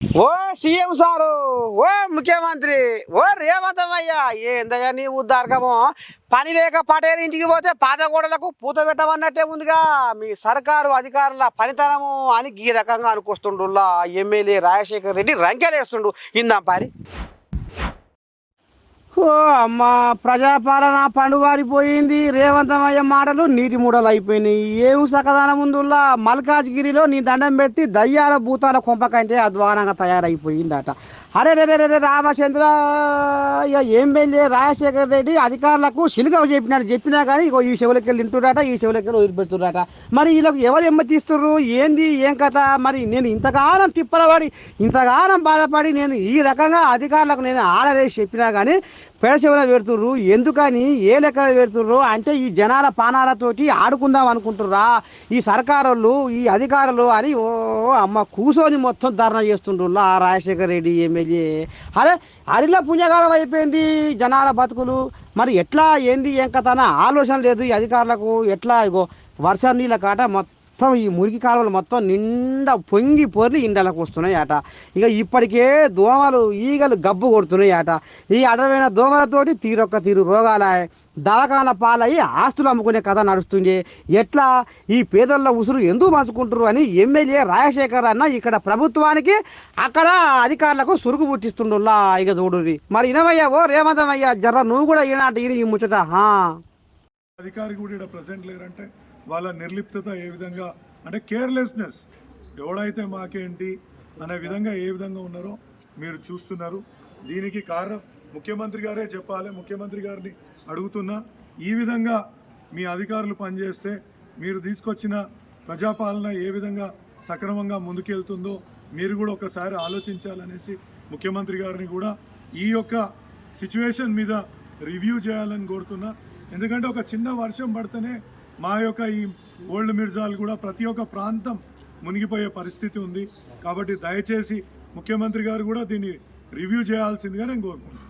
ఓ CM sir ఓ ముఖ్యమంత్రి ఓ రేవంతమయ్యా ఏందయ్యా నీ ఉద్దారకము. పని లేక పటేరు ఇంటికి పోతే పాత గోడలకు పూత పెట్టమన్నట్టే ఉందిగా. మీ సర్కారు అధికారుల పనితనము అని ఈ రకంగా అనుకొస్తుండులా ఎమ్మెల్యే రాజశేఖర్ రెడ్డి రంకెలేస్తుండు. ఇందాం పారి. ఓ ప్రజాపాలన పండువారిపోయింది. రేవంతమయ్య మాటలు నీటి మూడలు అయిపోయినాయి ఏం సకదానం ఉందిలా మల్కాజ్గిరిలో నీ దండం పెట్టి దయ్యాల భూతాల కొంపకంటే అధ్వానంగా తయారైపోయిందట. అరే రే రే రే రామచంద్ర ఇక ఏం వెళ్ళి రాజశేఖర్ రెడ్డి అధికారులకు శిలుగవ చెప్పినాడు. చెప్పినా కానీ ఇగో ఈ చెవులకి వెళ్ళి తింటున్నాట ఈ చెవులకి వెళ్ళి వదిలిపెడుతున్నారట మరి వీళ్ళకి ఎవరు ఎమ్మ తీస్తుర్రు ఏంది? ఏం కథ? మరి నేను ఇంతకాలం తిప్పలబడి ఇంతకాలం బాధపడి నేను ఈ రకంగా అధికారులకు నేను ఆడలేసి చెప్పినా కానీ పెడచెవుల పెడుతుర్రు ఎందుకని? ఏ లెక్క పెడుతుర్రు అంటే ఈ జనాల పానాలతోటి ఆడుకుందాం అనుకుంటుర్రా. ఈ సర్కారులు ఈ అధికారులు అని ఓ అమ్మ కూసోని మొత్తం ధర్నా చేస్తుండ్రులా ఆ రాజశేఖర రెడ్డి ఎమ్మెల్యే. అరే అరిలా పుణ్యకాలం అయిపోయింది జనాల బతుకులు. మరి ఎట్లా ఏంది ఏం కథ అన్న ఆలోచన లేదు ఈ అధికారులకు. ఎట్లా ఇగో వర్షం నీళ్ళ కాట మొత్తం మొత్తం ఈ మురికి కాలువలు మొత్తం నిండా పొంగి పొర్లి ఇండలకు వస్తున్నాయి అట ఇక ఇప్పటికే దోమలు ఈగలు గబ్బు కొడుతున్నాయి అట ఈ అడవైన దోమలతోటి తీరొక్క తీరు రోగాలయ దవాఖాన పాలయ్యి ఆస్తులు అమ్ముకునే కథ నడుస్తుంది. ఎట్లా? ఈ పేదల ఉసురు ఎందుకు పంచుకుంటారు అని ఎమ్మెల్యే రాజశేఖర్ అన్న ఇక్కడ ప్రభుత్వానికి అక్కడ అధికారులకు సురుకు పుట్టిస్తుండులా ఇక చూడు మరి ఇనవయ్యా ఓ రేవంతమయ్యా జర్ర నువ్వు కూడా ఈనాటి ఈ ముచ్చట. అధికారి కూడా ప్రజెంట్ లేరంటే వాళ్ళ నిర్లిప్తత ఏ విధంగా అంటే కేర్లెస్నెస్ ఎవడైతే మాకేంటి అనే విధంగా ఏ విధంగా ఉన్నారో మీరు చూస్తున్నారు. దీనికి కారణం ముఖ్యమంత్రి గారే చెప్పాలి. ముఖ్యమంత్రి గారిని అడుగుతున్నా ఈ విధంగా మీ అధికారులు పనిచేస్తే మీరు తీసుకొచ్చిన ప్రజాపాలన ఏ విధంగా సక్రమంగా ముందుకెళ్తుందో మీరు కూడా ఒకసారి ఆలోచించాలనేసి ముఖ్యమంత్రి గారిని కూడా ఈ యొక్క సిచ్యువేషన్ మీద రివ్యూ చేయాలని కోరుతున్నా. ఎందుకంటే ఒక చిన్న వర్షం పడితేనే మా యొక్క ఈ ఓల్డ్ మిర్జాలు కూడా ప్రతి ఒక్క ప్రాంతం మునిగిపోయే పరిస్థితి ఉంది. కాబట్టి దయచేసి ముఖ్యమంత్రి గారు కూడా దీన్ని రివ్యూ చేయాల్సిందిగా నేను కోరుకుంటున్నాను.